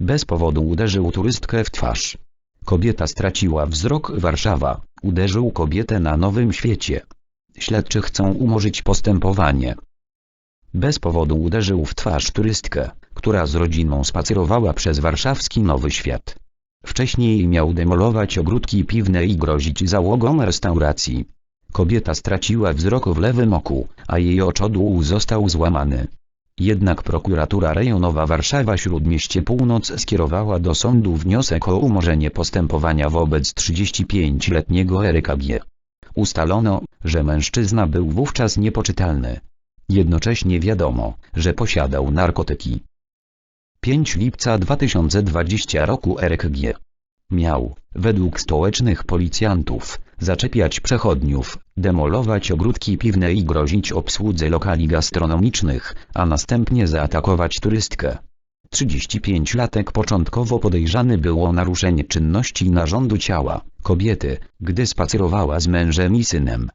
Bez powodu uderzył turystkę w twarz. Kobieta straciła wzrok Warszawa, uderzył kobietę na Nowym Świecie. Śledczy chcą umorzyć postępowanie. Bez powodu uderzył w twarz turystkę, która z rodziną spacerowała przez warszawski Nowy Świat. Wcześniej miał demolować ogródki piwne i grozić załogą restauracji. Kobieta straciła wzrok w lewym oku, a jej oczodół został złamany. Jednak prokuratura rejonowa Warszawa-Śródmieście Północ skierowała do sądu wniosek o umorzenie postępowania wobec 35-letniego Eryka G. Ustalono, że mężczyzna był wówczas niepoczytalny. Jednocześnie wiadomo, że posiadał narkotyki. 5 lipca 2020 roku Eryk G. Miał, według stołecznych policjantów, zaczepiać przechodniów, demolować ogródki piwne i grozić obsłudze lokali gastronomicznych, a następnie zaatakować turystkę. 35-latek początkowo podejrzany był o naruszenie czynności narządu ciała kobiety, gdy spacerowała z mężem i synem.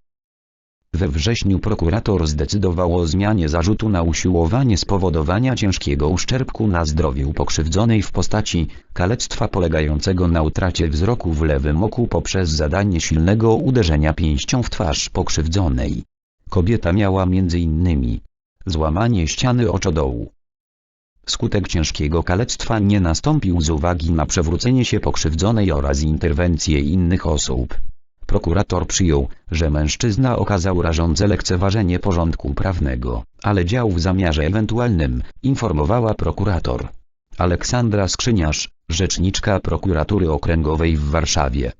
We wrześniu prokurator zdecydował o zmianie zarzutu na usiłowanie spowodowania ciężkiego uszczerbku na zdrowiu pokrzywdzonej w postaci kalectwa polegającego na utracie wzroku w lewym oku poprzez zadanie silnego uderzenia pięścią w twarz pokrzywdzonej. Kobieta miała m.in. złamanie ściany oczodołu. Skutek ciężkiego kalectwa nie nastąpił z uwagi na przewrócenie się pokrzywdzonej oraz interwencję innych osób. Prokurator przyjął, że mężczyzna okazał rażące lekceważenie porządku prawnego, ale dział w zamiarze ewentualnym, informowała prokurator. Aleksandra Skrzyniarz, rzeczniczka prokuratury okręgowej w Warszawie.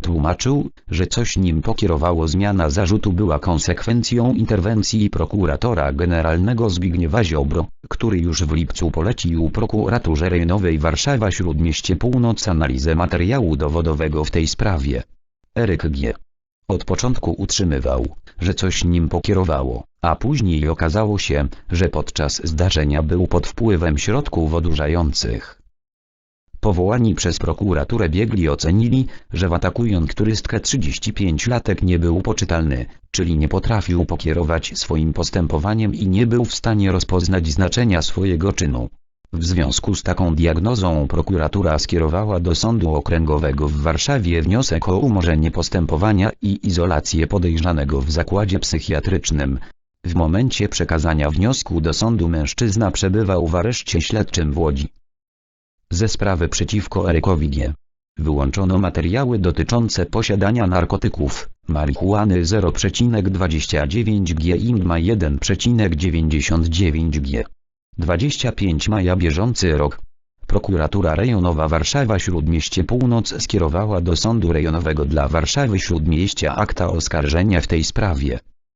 Tłumaczył, że coś nim pokierowało zmiana zarzutu była konsekwencją interwencji prokuratora generalnego Zbigniewa Ziobro, który już w lipcu polecił prokuraturze rejonowej Warszawa-Śródmieście Północ analizę materiału dowodowego w tej sprawie. Eryk G. Od początku utrzymywał, że coś nim pokierowało, a później okazało się, że podczas zdarzenia był pod wpływem środków odurzających. Powołani przez prokuraturę biegli ocenili, że w atakując turystkę 35-latek nie był poczytalny, czyli nie potrafił pokierować swoim postępowaniem i nie był w stanie rozpoznać znaczenia swojego czynu. W związku z taką diagnozą prokuratura skierowała do Sądu Okręgowego w Warszawie wniosek o umorzenie postępowania i izolację podejrzanego w zakładzie psychiatrycznym. W momencie przekazania wniosku do sądu mężczyzna przebywał w areszcie śledczym w Łodzi. Ze sprawy przeciwko Erykowi G. Wyłączono materiały dotyczące posiadania narkotyków, marihuany 0,29 g i ma 1,99 g. 25 maja bieżący rok. Prokuratura rejonowa Warszawa-Śródmieście Północ skierowała do Sądu Rejonowego dla Warszawy Śródmieścia akta oskarżenia w tej sprawie.